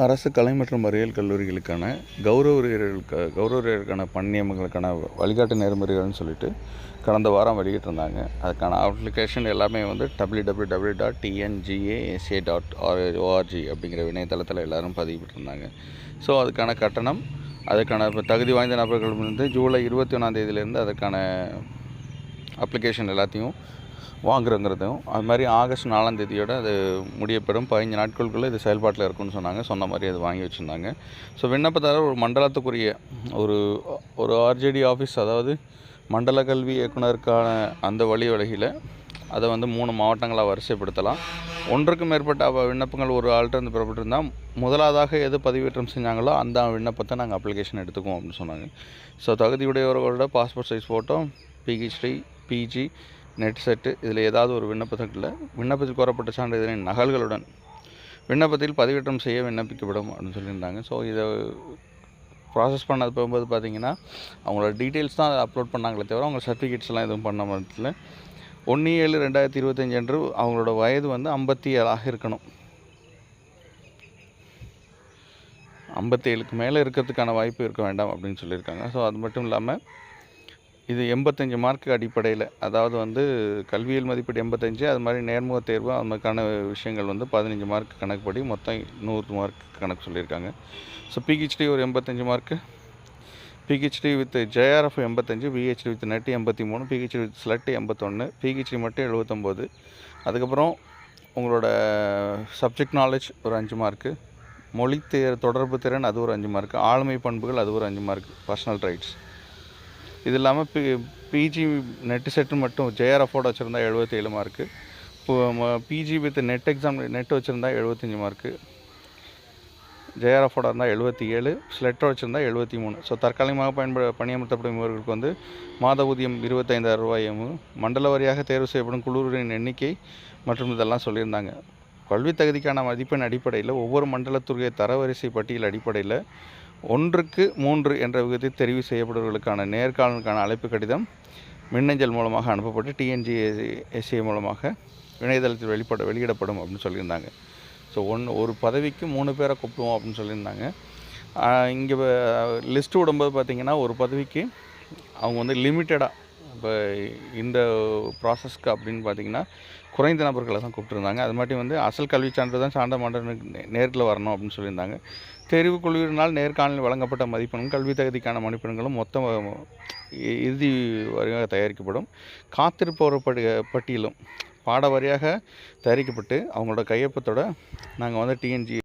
அரசு கலை மற்றும் அறிவியல் கல்லூரிகளுக்கான கௌரவ உரியர்களுக்கு கௌரவ உரியர்களுக்கான வழிகாட்டு நெறிமுறைகள்னு சொல்லிட்டு கடந்த வாரம் வெளியிட்டிருந்தாங்க. அதுக்கான அப்ளிகேஷன் எல்லாமே வந்து W W W dot TNGASA dot ORG அப்படிங்கிற இணையதளத்தில் எல்லோரும் பதிவிட்டிருந்தாங்க. ஸோ அதுக்கான கட்டணம் அதுக்கான இப்போ தகுதி வாய்ந்த நபர்கள் வந்து ஜூலை இருபத்தி ஒன்றாம் தேதியிலேருந்து அதுக்கான அப்ளிகேஷன் எல்லாத்தையும் வாங்குறங்கிறதும் அது மாதிரி ஆகஸ்ட் நாலாம் தேதியோட அது முடியப்பெறும். பதினஞ்சு நாட்களுக்குள்ளே இது செயல்பாட்டில் இருக்கும்னு சொன்னாங்க. சொன்ன மாதிரி அது வாங்கி வச்சுருந்தாங்க. ஸோ விண்ணப்பதாரர் ஒரு மண்டலத்துக்குரிய ஒரு ஒரு ஆர்ஜேடி ஆஃபீஸ் அதாவது மண்டல கல்வி இயக்குனருக்கான அந்த வழி வழியில் அதை வந்து மூணு மாவட்டங்களாக வரிசைப்படுத்தலாம். ஒன்றுக்கும் மேற்பட்ட விண்ணப்பங்கள் ஒரு ஆள்கிட்ட இருந்து பெறப்பட்டிருந்தால் முதலாவதாக எது பதிவேற்றம் செஞ்சாங்களோ அந்த விண்ணப்பத்தை நாங்கள் அப்ளிகேஷன் எடுத்துக்குவோம் அப்படின்னு சொன்னாங்க. So தகுதியுடையவர்களோட passport size photo PhD PG NET SET இதில் ஏதாவது ஒரு விண்ணப்பத்தில் விண்ணப்பத்தில் கோரப்பட்ட சான்றிதழின் நகல்களுடன் விண்ணப்பத்தில் பதிவேற்றம் செய்ய விண்ணப்பிக்கப்படும் அப்படின்னு சொல்லியிருந்தாங்க. ஸோ இதை ப்ராசஸ் பண்ணது போகும்போது பார்த்தீங்கன்னா அவங்களோட டீட்டெயில்ஸ் தான் அப்லோட் பண்ணாங்களே தவிர அவங்க சர்டிஃபிகேட்ஸ்லாம் எதுவும் பண்ண மட்டத்தில் ஒன்று ஏழு ரெண்டாயிரத்தி இருபத்தஞ்சு அன்று அவங்களோட வயது வந்து ஐம்பத்தி ஏழாக இருக்கணும். ஐம்பத்தி ஏழுக்கு மேலே இருக்கிறதுக்கான வாய்ப்பு இருக்க வேண்டாம் அப்படின்னு சொல்லியிருக்காங்க. ஸோ அது மட்டும் இல்லாமல் இது எண்பத்தஞ்சு மார்க்கு அடிப்படையில். அதாவது வந்து கல்வியியல் மதிப்பீடு எண்பத்தஞ்சு அது மாதிரி நேர்முக தேர்வு அது மாதிரிக்கான விஷயங்கள் வந்து பதினஞ்சு மார்க் கணக்குப்படி மொத்தம் நூறு மார்க் கணக்கு சொல்லியிருக்காங்க. ஸோ பிஹெச்டி ஒரு எண்பத்தஞ்சு மார்க்கு பிஹெச்டி வித் ஜேஆர்எஃப் எண்பத்தஞ்சு பிஹெச்டி வித் நெட் எண்பத்தி மூணு பிஹெச்டி வித் ஸ்லட் எண்பத்தொன்று பிஹெச்டி மட்டும் எழுபத்தொம்போது அதுக்கப்புறம் உங்களோட சப்ஜெக்ட் நாலேஜ் ஒரு அஞ்சு மார்க்கு மொழி தேர் தொடர்பு திறன் அது ஒரு அஞ்சு மார்க்கு ஆளுமை பண்புகள் அது ஒரு அஞ்சு மார்க் பர்சனல் ரைட்ஸ் இது இல்லாமல் பி பிஜி நெட்டு செட்டு மட்டும் ஜேஆர்எஃபோட வச்சுருந்தா எழுபத்தேழு mark PG with NET exam NET வச்சுருந்தா எழுபத்தஞ்சி மார்க்கு ஜேஆர்எஃபோட இருந்தால் எழுபத்தி ஏழு ஸ்லெட்டர் வச்சுருந்தா எழுபத்தி மூணு ஸோ தற்காலிகமாக பயன்பட பணியமர்த்தப்படும் இவர்களுக்கு வந்து மாத ஊதியம் இருபத்தைந்தாயிரம் ரூபாயும் மண்டல வாரியாக தேர்வு செய்யப்படும் குழுவின் எண்ணிக்கை மற்றும் இதெல்லாம் சொல்லியிருந்தாங்க. கல்வி தகுதிக்கான மதிப்பெண் அடிப்படையில் ஒவ்வொரு மண்டலத்துடைய தரவரிசை பட்டியல் அடிப்படையில் ஒன்றுக்கு மூன்று என்ற விகிதத்தில் தெரிவு செய்யப்படுவர்களுக்கான நேர்காணலுக்கான அழைப்பு கடிதம் மின்னஞ்சல் மூலமாக அனுப்பப்பட்டு டிஎன்ஜிஎஸ்ஏ மூலமாக இணையதளத்தில் வெளிப்பட வெளியிடப்படும் அப்படின்னு சொல்லியிருந்தாங்க. ஸோ ஒன்று ஒரு பதவிக்கு மூணு பேரை கூப்பிடுவோம் அப்படின்னு சொல்லியிருந்தாங்க. இங்கே லிஸ்ட்டு விடும்போது பார்த்திங்கன்னா ஒரு பதவிக்கு அவங்க வந்து லிமிட்டடாக இப்போ இந்த ப்ராசஸ்க்கு அப்படின்னு பார்த்தீங்கன்னா குறைந்த நபர்களை தான் கூப்பிட்டுருந்தாங்க. அது மாதிரி வந்து அசல் கல்வி சான்று தான் சான்ற மாண்டனுக்கு நேரில் வரணும் அப்படின்னு சொல்லியிருந்தாங்க. தெரிவு குழுவினால் நேர்காணலில் வழங்கப்பட்ட மதிப்பெண்கள் கல்வி தகுதிக்கான மதிப்பெண்களும் மொத்தம் இறுதி வரையாக தயாரிக்கப்படும். காத்திருப்பவர் படி பட்டியலும் பாட வாரியாக தயாரிக்கப்பட்டு அவங்களோட கையொப்பத்தோட நாங்கள் வந்து டிஎன்ஜி